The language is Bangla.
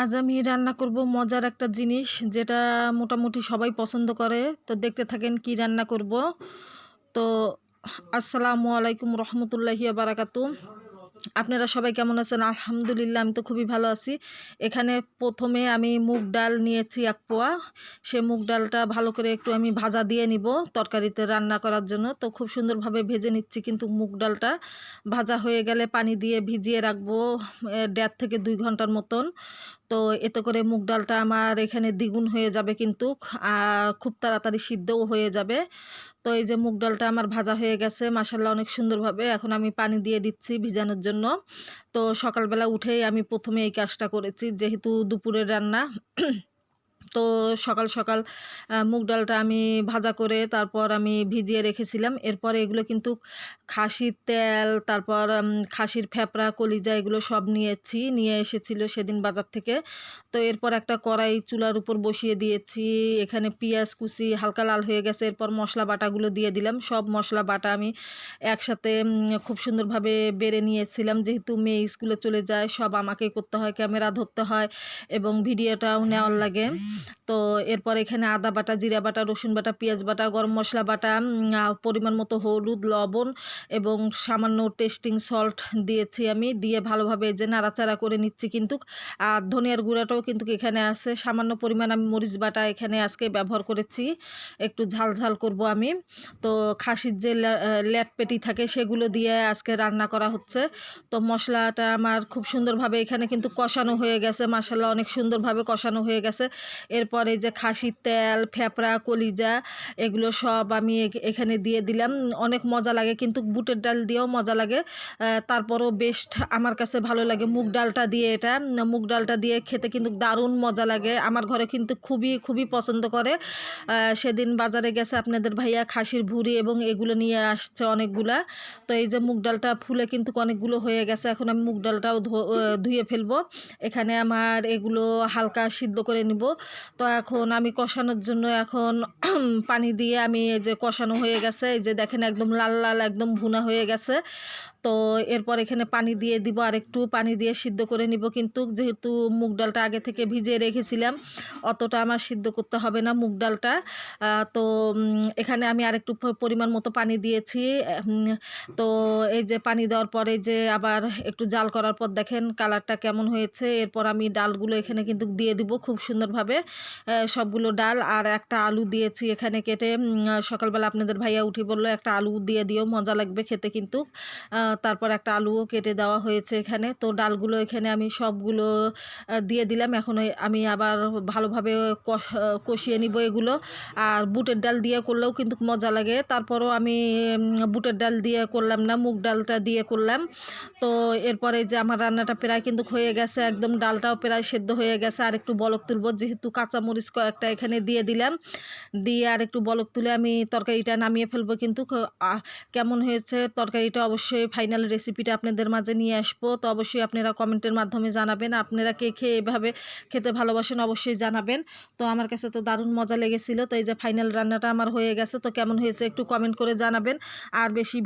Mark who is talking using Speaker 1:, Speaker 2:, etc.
Speaker 1: আজ আমি রান্না করব মজার একটা জিনিস যেটা মোটামুটি সবাই পছন্দ করে। তো দেখতে থাকেন কি রান্না করব। তো আসসালামু আলাইকুম রহমতুল্লাহি বারাকাতু। আপনারা সবাই কেমন আছেন? আলহামদুলিল্লাহ, আমি তো খুবই ভালো আছি। এখানে প্রথমে আমি মুগ ডাল নিয়েছি এক পোয়া। সে মুগ ডালটা ভালো করে একটু আমি ভাজা দিয়ে নিব তরকারিতে রান্না করার জন্য। তো খুব সুন্দরভাবে ভেজে নিচ্ছি কিন্তু মুগ ডালটা। ভাজা হয়ে গেলে পানি দিয়ে ভিজিয়ে রাখব দেড় থেকে দুই ঘণ্টার মতন। তো এতে করে মুগ ডালটা আমার এখানে দ্বিগুণ হয়ে যাবে কিন্তু খুব তাড়াতাড়ি সিদ্ধও হয়ে যাবে। তো এই যে মুগ ডালটা আমার ভাজা হয়ে গেছে মাসাল্লাহ অনেক সুন্দরভাবে। এখন আমি পানি দিয়ে দিচ্ছি ভিজানোর জন্য। তো সকালবেলা উঠেই আমি প্রথমে এই কাজটা করেছি, যেহেতু দুপুরের রান্না। তো সকাল সকাল মুগ ডালটা আমি ভাজা করে তারপর আমি ভিজিয়ে রেখেছিলাম। এরপরে এগুলো কিন্তু খাসির তেল, তারপর খাসির ফ্যাপড়া, কলিজা এগুলো সব নিয়েছি, নিয়ে এসেছিল সেদিন বাজার থেকে। তো এরপর একটা কড়াই চুলার উপর বসিয়ে দিয়েছি। এখানে পেঁয়াজ কুচি হালকা লাল হয়ে গেছে, এরপর মশলা বাটাগুলো দিয়ে দিলাম। সব মশলা বাটা আমি একসাথে খুব সুন্দরভাবে বেড়ে নিয়েছিলাম। যেহেতু মেয়ে স্কুলে চলে যায়, সব আমাকেই করতে হয়, ক্যামেরা ধরতে হয় এবং ভিডিওটাও নেওয়ার লাগে। তো এরপর এখানে আদা বাটা, জিরা বাটা, রসুন বাটা, পেঁয়াজ বাটা, গরম মশলা বাটা পরিমাণ মতো হলুদ, লবণ এবং সামান্য টেস্টিং সল্ট দিয়েছি আমি। দিয়ে ভালোভাবে যে নাড়াচাড়া করে নিচ্ছি কিন্তু। আর ধনিয়ার গুঁড়াটাও কিন্তু এখানে আছে। সামান্য পরিমাণ আমি মরিচ বাটা এখানে আজকে ব্যবহার করেছি। একটু ঝাল ঝাল করব আমি। তো খাসির যে ল্যাট পেটি থাকে সেগুলো দিয়ে আজকে রান্না করা হচ্ছে। তো মশলাটা আমার খুব সুন্দরভাবে এখানে কিন্তু কষানো হয়ে গেছে। মাসাল্লাহ অনেক সুন্দরভাবে কষানো হয়ে গেছে। এরপরে যে খাসির তেল ফ্যাপড়া কলিজা এগুলো সব আমি এখানে দিয়ে দিলাম। অনেক মজা লাগে কিন্তু বুটের ডাল দিয়েও মজা লাগে। তারপরও বেস্ট আমার কাছে ভালো লাগে মুগ ডালটা দিয়ে এটা। মুগ ডালটা দিয়ে খেতে কিন্তু দারুণ মজা লাগে। আমার ঘরে কিন্তু খুবই খুবই পছন্দ করে। সেদিন বাজারে গেছে আপনাদের ভাইয়া খাসির ভুড়ি এবং এগুলো নিয়ে আসছে অনেকগুলা। তো এই যে মুগ ডালটা ফুলে কিন্তু অনেকগুলো হয়ে গেছে। এখন আমি মুগ ডালটাও ধুয়ে ফেলব। এখানে আমার এগুলো হালকা সিদ্ধ করে নিব। তো এখন আমি কষানোর জন্য এখন পানি দিয়ে আমি এই যে কষানো হয়ে গেছে, এই যে দেখেন একদম লাল লাল একদম ভুনা হয়ে গেছে। তো এরপর এখানে পানি দিয়ে দিব, আর একটু পানি দিয়ে সিদ্ধ করে নিব। কিন্তু যেহেতু মুগ ডালটা আগে থেকে ভিজিয়ে রেখেছিলাম, অতটা আমার সিদ্ধ করতে হবে না মুগ ডালটা। তো এখানে আমি আরেকটু পরিমাণ মতো পানি দিয়েছি। তো এই যে পানি দেওয়ার পরে যে আবার একটু জাল করার পর দেখেন কালারটা কেমন হয়েছে। এরপর আমি ডালগুলো এখানে কিন্তু দিয়ে দিব খুব সুন্দরভাবে। সবগুলো ডাল আর একটা আলু দিয়েছি এখানে কেটে। সকালবেলা আপনাদের ভাইয়া উঠে বলল, একটা আলু দিয়ে দিও, মজা লাগবে খেতে কিন্তু। তারপর একটা আলুও কেটে দেওয়া হয়েছে এখানে। তো ডালগুলো এখানে আমি সবগুলো দিয়ে দিলাম। এখন আমি আবার ভালোভাবে কষিয়ে নিব এগুলো। আর বুটের ডাল দিয়ে করলেও কিন্তু মজা লাগে। তারপরও আমি বুটের ডাল দিয়ে করলাম না, মুগ ডালটা দিয়ে করলাম। তো এরপরে যে আমার রান্নাটা প্রায় কিন্তু হয়ে গেছে, একদম ডালটাও প্রায় সেদ্ধ হয়ে গেছে। আর একটু বলক তুলব, যেহেতু কাঁচামরিচ কয়েকটা এখানে দিয়ে দিলাম। দিয়ে আর একটু বলক তুলে আমি তরকারিটা নামিয়ে ফেলব কিন্তু। কেমন হয়েছে তরকারিটা অবশ্যই ফাইনাল রেসিপিটা আপনাদের মাঝে নিয়ে আসব। তো অবশ্যই আপনারা কমেন্টের মাধ্যমে জানাবেন। আপনারা কে খেয়ে এভাবে খেতে ভালোবাসেন অবশ্যই জানাবেন। তো আমার কাছে তো দারুণ মজা লেগেছিল। তো এই যে ফাইনাল রান্নাটা আমার হয়ে গেছে। তো কেমন হয়েছে একটু কমেন্ট করে জানাবেন। আর বেশি